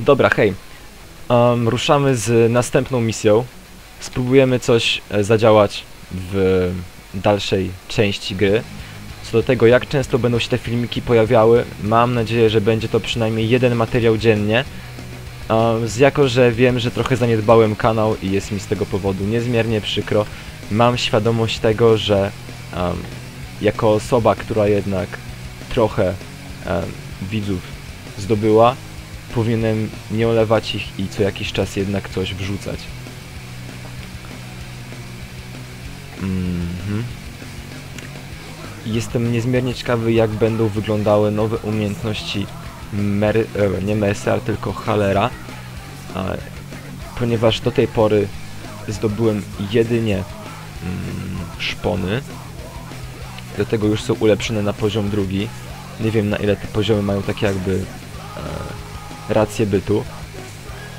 Dobra, hej. Um, ruszamy z następną misją. Spróbujemy coś e, zadziałać w dalszej części gry. Co do tego, jak często będą się te filmiki pojawiały, mam nadzieję, że będzie to przynajmniej jeden materiał dziennie. Um, z jako, że wiem, że trochę zaniedbałem kanał i jest mi z tego powodu niezmiernie przykro, mam świadomość tego, że um, jako osoba, która jednak trochę um, widzów zdobyła, powinienem nie olewać ich i co jakiś czas jednak coś wrzucać. Mhm. Jestem niezmiernie ciekawy, jak będą wyglądały nowe umiejętności Mer e, nie Mercer, tylko Halera, ponieważ do tej pory zdobyłem jedynie mm, szpony. Do tego już są ulepszone na poziom drugi. Nie wiem na ile te poziomy mają takie jakby e, rację bytu.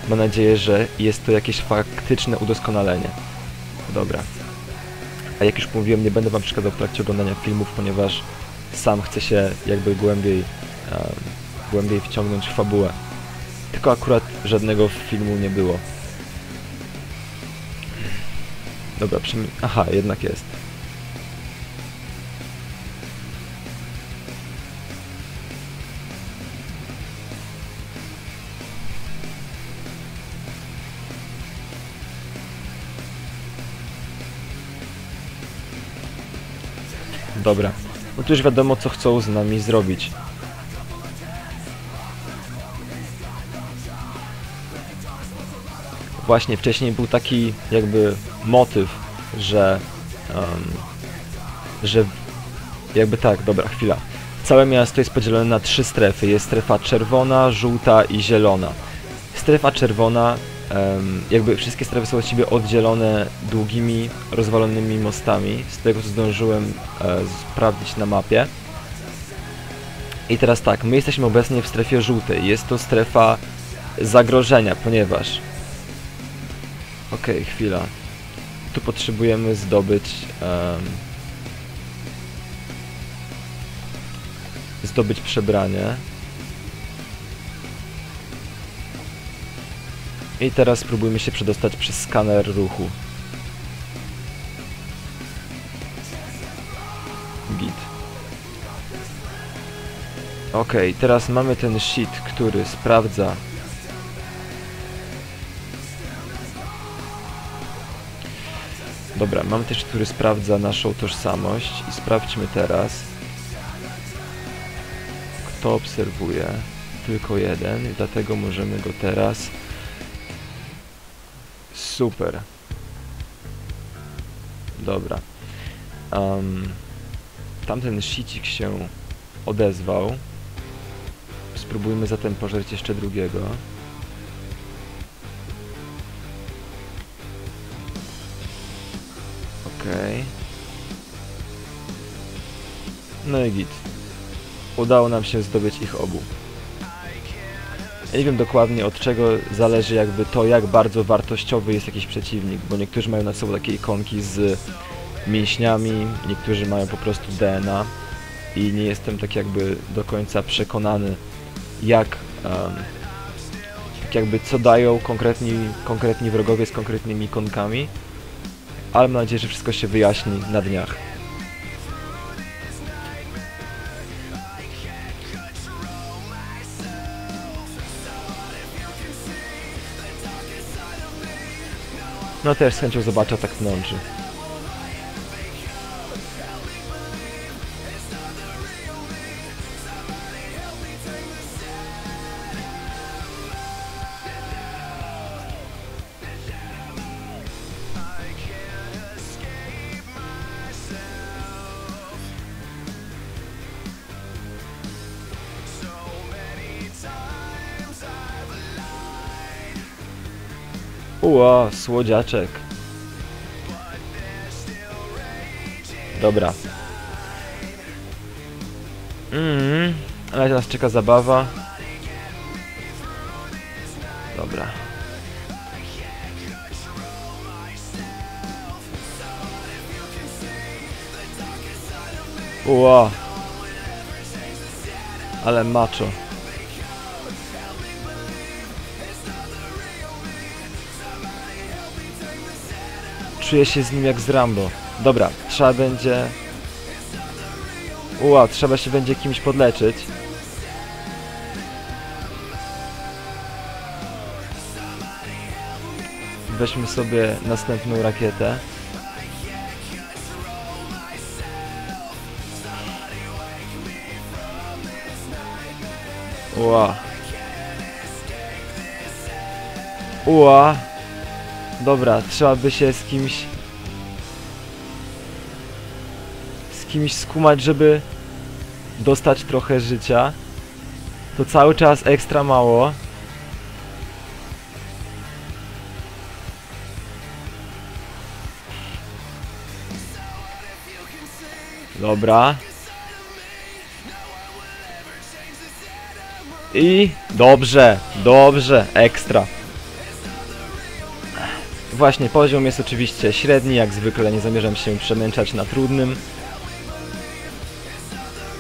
Mam nadzieję, że jest to jakieś faktyczne udoskonalenie. Dobra. A jak już mówiłem, nie będę wam przeszkadzał w trakcie oglądania filmów, ponieważ sam chcę się jakby głębiej, e, głębiej wciągnąć w fabułę. Tylko akurat żadnego filmu nie było. Dobra, przym... Aha, jednak jest. Dobra. No to już wiadomo, co chcą z nami zrobić. Właśnie wcześniej był taki jakby motyw, że um, że jakby tak, dobra, chwila. Całe miasto jest podzielone na trzy strefy. Jest strefa czerwona, żółta i zielona. Strefa czerwona, jakby wszystkie strefy są od siebie oddzielone długimi, rozwalonymi mostami, z tego co zdążyłem e, sprawdzić na mapie. I teraz tak, my jesteśmy obecnie w strefie żółtej. Jest to strefa zagrożenia, ponieważ... Okej, chwila. Tu potrzebujemy zdobyć... em, zdobyć przebranie. I teraz spróbujmy się przedostać przez skaner ruchu. Git. Okej, teraz mamy ten sheet, który sprawdza Dobra, mam też, który sprawdza naszą tożsamość i sprawdźmy teraz kto obserwuje. Tylko jeden, i dlatego możemy go teraz Super. Dobra. Um, tamten sicik się odezwał. Spróbujmy zatem pożreć jeszcze drugiego. Okej. No i git. Udało nam się zdobyć ich obu. Ja nie wiem dokładnie od czego zależy jakby to, jak bardzo wartościowy jest jakiś przeciwnik, bo niektórzy mają na sobą takie ikonki z mięśniami, niektórzy mają po prostu DNA i nie jestem tak jakby do końca przekonany, jak, um, tak jakby co dają konkretni, konkretni wrogowie z konkretnymi ikonkami, ale mam nadzieję, że wszystko się wyjaśni na dniach. No też z chęcią zobaczę tak. Ło, słodziaczek. Dobra. Mhm. Ale nas czeka zabawa. Dobra. Ło. Ale macho. Czuję się z nim jak z Rambo. Dobra, trzeba będzie... Ua, trzeba się będzie kimś podleczyć. Weźmy sobie następną rakietę. Ua. Ua. Dobra, trzeba by się z kimś... Z kimś skumać, żeby dostać trochę życia. To cały czas ekstra mało. Dobra. I dobrze, dobrze, ekstra. Właśnie, poziom jest oczywiście średni, jak zwykle nie zamierzam się przemęczać na trudnym.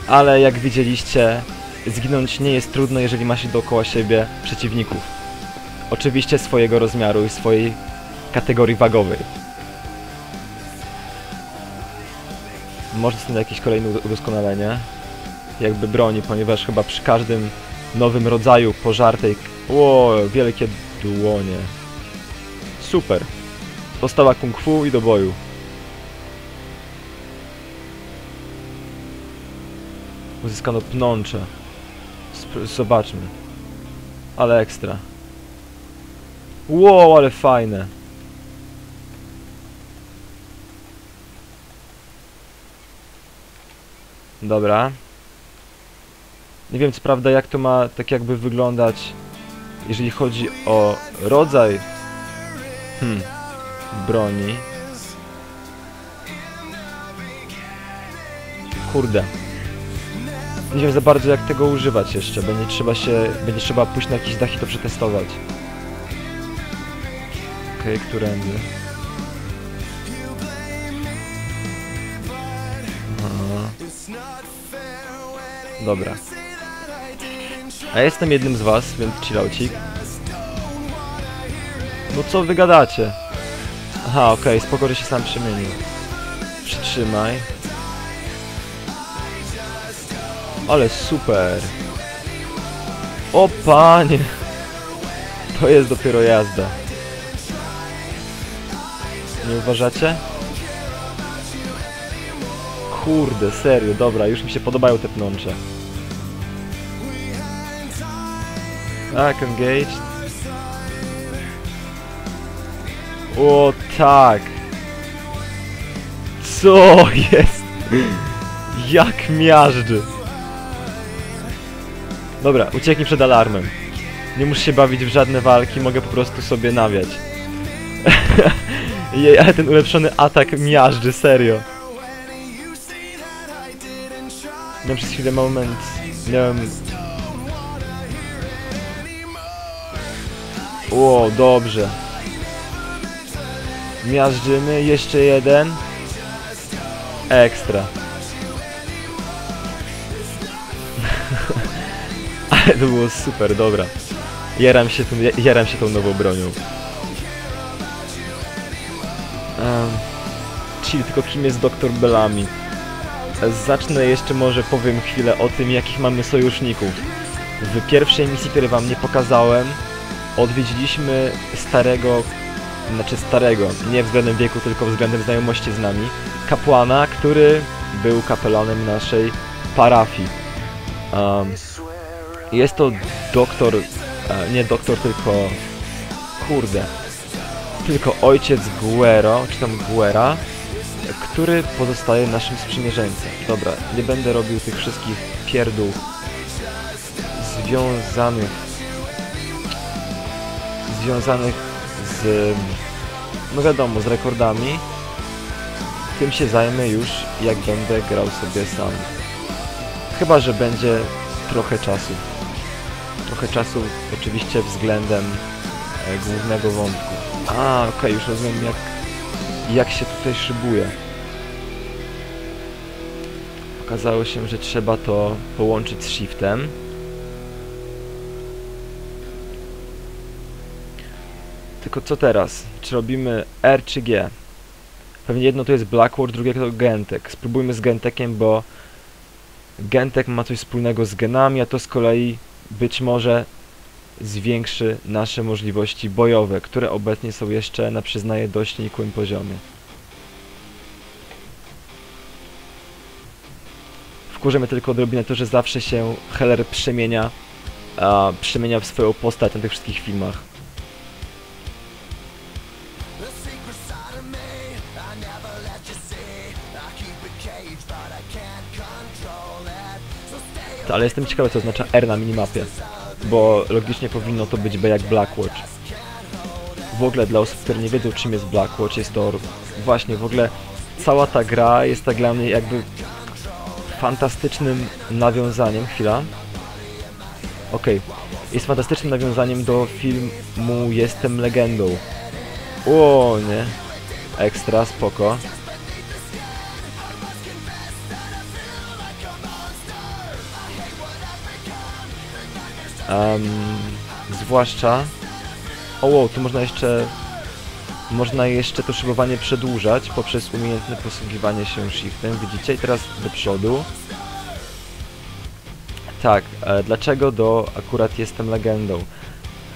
Ale jak widzieliście, zginąć nie jest trudno, jeżeli ma się dookoła siebie przeciwników. Oczywiście swojego rozmiaru i swojej kategorii wagowej. Może to jakieś kolejne ud- udoskonalenie. Jakby broni, ponieważ chyba przy każdym nowym rodzaju pożartej... Ło, wielkie dłonie. Super. Postawa kung fu i do boju. Uzyskano pnącze. Sp zobaczmy. Ale ekstra. Wow, ale fajne. Dobra. Nie wiem co prawda jak to ma tak jakby wyglądać, jeżeli chodzi o rodzaj hmm, broni. Kurde. Nie wiem za bardzo jak tego używać jeszcze, będzie trzeba się, będzie trzeba pójść na jakiś dach i to przetestować. Okej, okay, którędy? Dobra. A ja jestem jednym z was, więc chillaucik. No co wy gadacie? Aha, okej, okay, się sam przemienił. Przytrzymaj. Ale super. O panie. To jest dopiero jazda. Nie uważacie? Kurde, serio, dobra, już mi się podobają te pnącze. Tak, engaged. O tak! Co jest? Jak miażdży! Dobra, ucieknij przed alarmem. Nie muszę się bawić w żadne walki, mogę po prostu sobie nawiać. Jej, ale ten ulepszony atak miażdży, serio. Miałem przez chwilę moment... Miałem... O, dobrze. Miażdżymy, jeszcze jeden. Ekstra. Ale to było super, dobra. Jaram się, tą, jaram się tą nową bronią. Um, czyli tylko kim jest doktor Bellamy? Zacznę jeszcze może powiem chwilę o tym, jakich mamy sojuszników. W pierwszej misji, której wam nie pokazałem, odwiedziliśmy starego, znaczy starego, nie względem wieku, tylko względem znajomości z nami, kapłana, który był kapelanem naszej parafii. Um, jest to doktor, e, nie doktor, tylko kurde, tylko ojciec Guero, czy tam Guera, który pozostaje naszym sprzymierzeńcem. Dobra, nie będę robił tych wszystkich pierdół związanych związanych z no wiadomo, z rekordami. Tym się zajmę już jak będę grał sobie sam. Chyba, że będzie trochę czasu. Trochę czasu oczywiście względem e, głównego wątku. A, okej, okay, już rozumiem jak, jak się tutaj szybuje. Okazało się, że trzeba to połączyć z shiftem. Tylko co teraz? Czy robimy R czy G? Pewnie jedno to jest Blackboard, drugie to Gentek. Spróbujmy z Gentekiem, bo Gentek ma coś wspólnego z genami, a to z kolei być może zwiększy nasze możliwości bojowe, które obecnie są jeszcze na przyznaję dość nikłym poziomie. Wkurzymy tylko odrobinę to, że zawsze się Heller przemienia, a, przemienia w swoją postać na tych wszystkich filmach. Ale jestem ciekawy, co oznacza R na minimapie, bo logicznie powinno to być B jak Blackwatch. W ogóle dla osób, które nie wiedzą, czym jest Blackwatch, jest to właśnie w ogóle cała ta gra jest tak dla mnie jakby fantastycznym nawiązaniem. Chwila. Okej. Jest fantastycznym nawiązaniem do filmu Jestem legendą. O nie. Ekstra, spoko. Em, zwłaszcza... O wow, tu można jeszcze... Można jeszcze to szybowanie przedłużać poprzez umiejętne posługiwanie się shiftem. Widzicie? I teraz do przodu. Tak, e, dlaczego do akurat jestem legendą?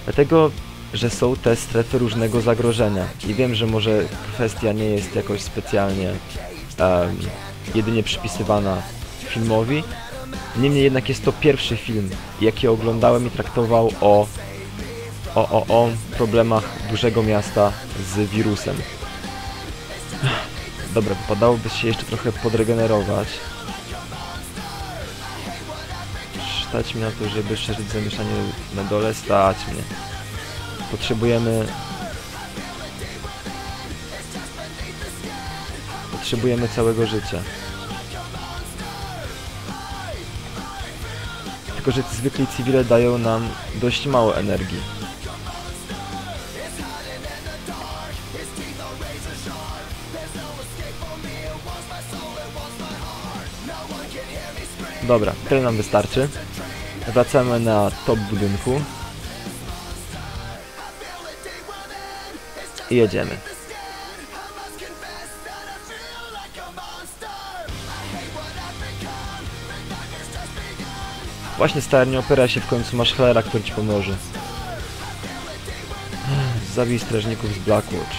Dlatego, że są te strefy różnego zagrożenia. I wiem, że może kwestia nie jest jakoś specjalnie em, jedynie przypisywana filmowi. Niemniej jednak jest to pierwszy film, jaki oglądałem i traktował o, o, o, o problemach dużego miasta z wirusem. Dobra, wypadałoby się jeszcze trochę podregenerować. Stać mnie na to, żeby szerzyć zamieszanie na dole, stać mnie. Potrzebujemy... Potrzebujemy całego życia. Tylko, że zwykli cywile dają nam dość mało energii. Dobra, tyle nam wystarczy. Wracamy na top budynku. I jedziemy. Właśnie stary, nie opiera się w końcu, masz Hellera, który ci pomoże. Zabij strażników z Blackwatch.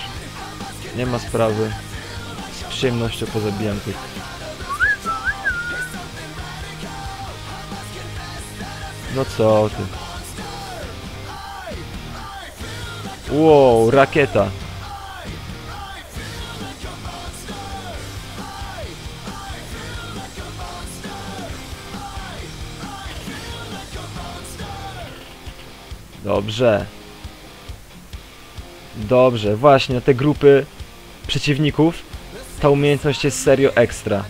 Nie ma sprawy. Z przyjemnością pozabijam tych. No co ty? Wow, rakieta. Dobrze. Dobrze, właśnie, te grupy przeciwników, ta umiejętność jest serio ekstra.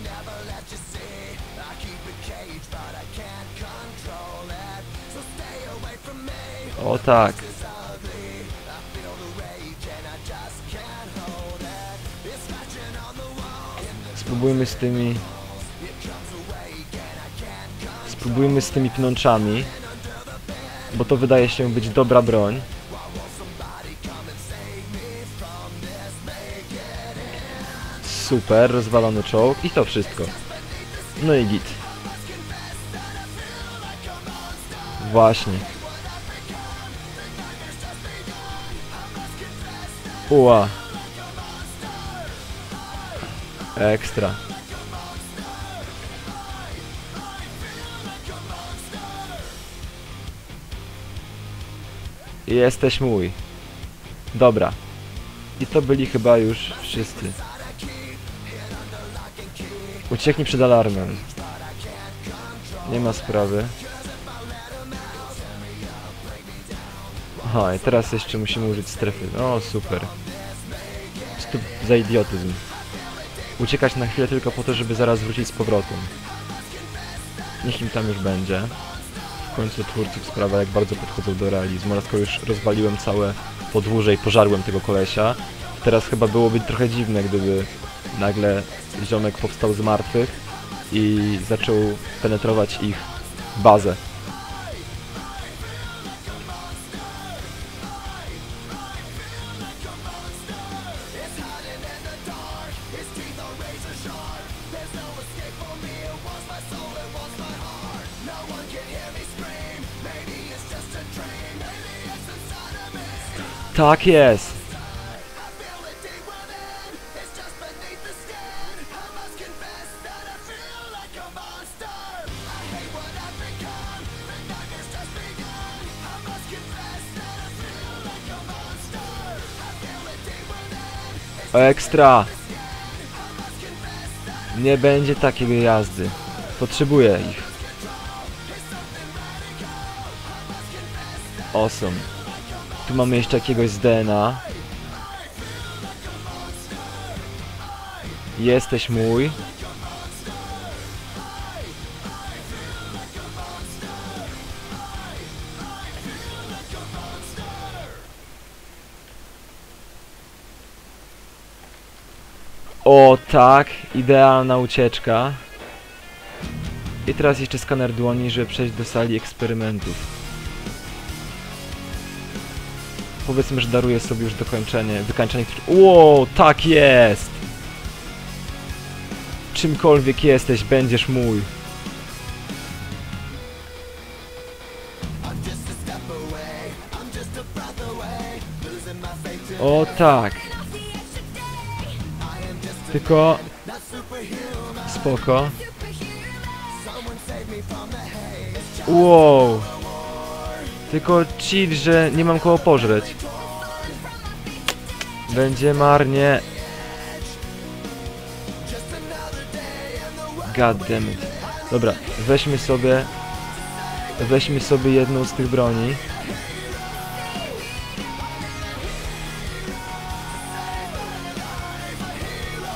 O tak. Spróbujmy z tymi... Spróbujmy z tymi pnączami. Bo to wydaje się być dobra broń. Super, rozwalony czołg i to wszystko. No i git. Właśnie. Uła. Ekstra. Jesteś mój. Dobra. I to byli chyba już wszyscy. Ucieknij przed alarmem. Nie ma sprawy. Aha, i teraz jeszcze musimy użyć strefy. O, super. Co to za idiotyzm? Uciekać na chwilę tylko po to, żeby zaraz wrócić z powrotem. Niech im tam już będzie. W końcu twórców sprawa, jak bardzo podchodzą do realizmu. Skoro już rozwaliłem całe podwórze i pożarłem tego kolesia, teraz chyba byłoby trochę dziwne, gdyby nagle ziomek powstał z martwych i zaczął penetrować ich bazę. Tak jest! Ekstra! Nie będzie takiej jazdy. Potrzebuję ich. Awesome. Tu mamy jeszcze jakiegoś z DNA. Jesteś mój. O tak, idealna ucieczka. I teraz jeszcze skaner dłoni, żeby przejść do sali eksperymentów. Powiedzmy, że daruję sobie już dokończenie, wykańczenie... Wow, tak jest! Czymkolwiek jesteś, będziesz mój. O tak. Tylko... Spoko. Wow. Tylko chill, że nie mam koło pożreć. Będzie marnie. God damn it. Dobra, weźmy sobie... Weźmy sobie jedną z tych broni.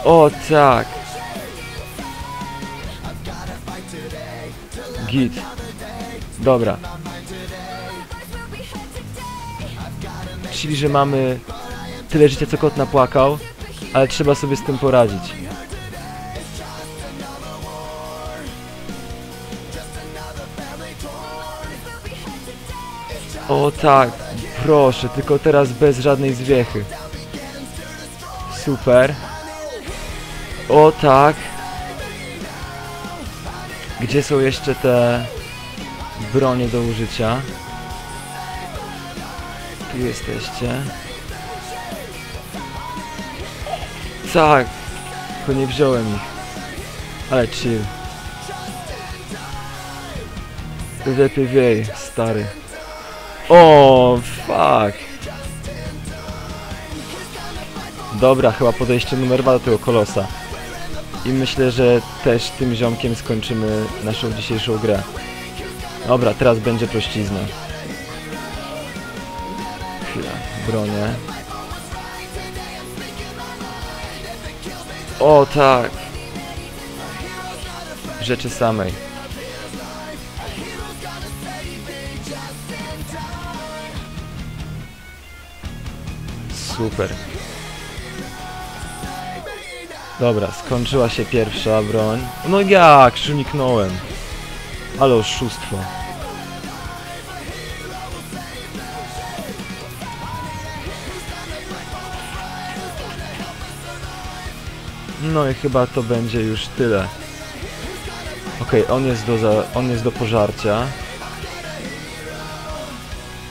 O tak! Git. Dobra. Czyli, że mamy tyle życia, co kot napłakał, ale trzeba sobie z tym poradzić. O tak, proszę, tylko teraz bez żadnej zwiechy. Super. O tak. Gdzie są jeszcze te bronie do użycia? Tu jesteście. Tak. Tylko nie wziąłem ich. Ale chill. Lepiej wiej, stary. O, fuck. Dobra, chyba podejście numer dwa do tego kolosa. I myślę, że też tym ziomkiem skończymy naszą dzisiejszą grę. Dobra, teraz będzie prościzna. Bronię. O tak! Rzeczy samej. Super. Dobra, skończyła się pierwsza broń. No jak? Uniknąłem. Ale oszustwo. No i chyba to będzie już tyle. Okej, on jest do za, on jest do pożarcia.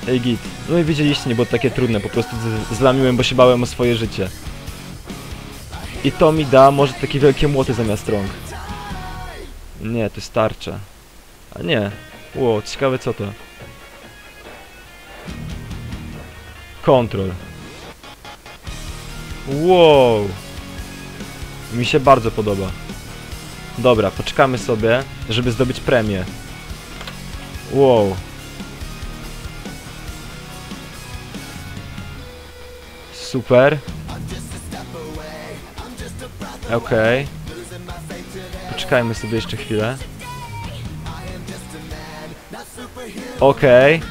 Ej git. No i widzieliście, nie było takie trudne, po prostu zlamiłem, bo się bałem o swoje życie. I to mi da może takie wielkie młoty zamiast rąk. Nie, to jest tarcza. A nie. Ło, ciekawe co to. Kontrol. Wow. Mi się bardzo podoba. Dobra, poczekamy sobie, żeby zdobyć premię. Wow. Super. Okej. Poczekajmy sobie jeszcze chwilę. Okej.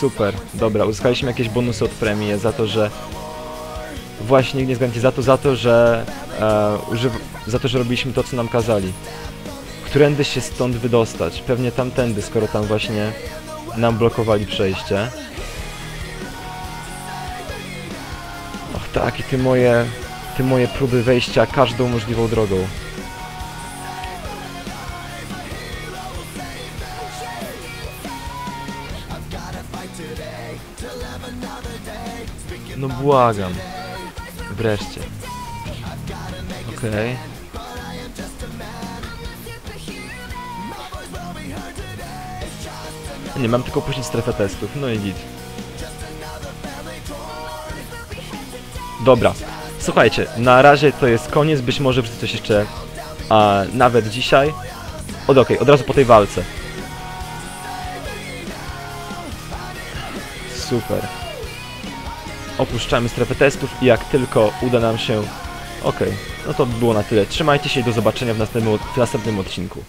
Super. Dobra, uzyskaliśmy jakieś bonusy od premii za to, że... Właśnie, nie zgadnijcie, za to, za to, że... E. Za to, że robiliśmy to, co nam kazali. Którędy się stąd wydostać? Pewnie tamtędy, skoro tam właśnie nam blokowali przejście. Och tak, i ty moje... Ty moje próby wejścia każdą możliwą drogą. No błagam. Wreszcie. Okej. Nie, mam tylko puścić strefę testów. No i git. Dobra. Słuchajcie, na razie to jest koniec. Być może wrzucę coś jeszcze a, nawet dzisiaj. Od okej, od razu po tej walce. Super. Opuszczamy strefę testów i jak tylko uda nam się... Okej, no to by było na tyle. Trzymajcie się i do zobaczenia w następnym, w następnym odcinku.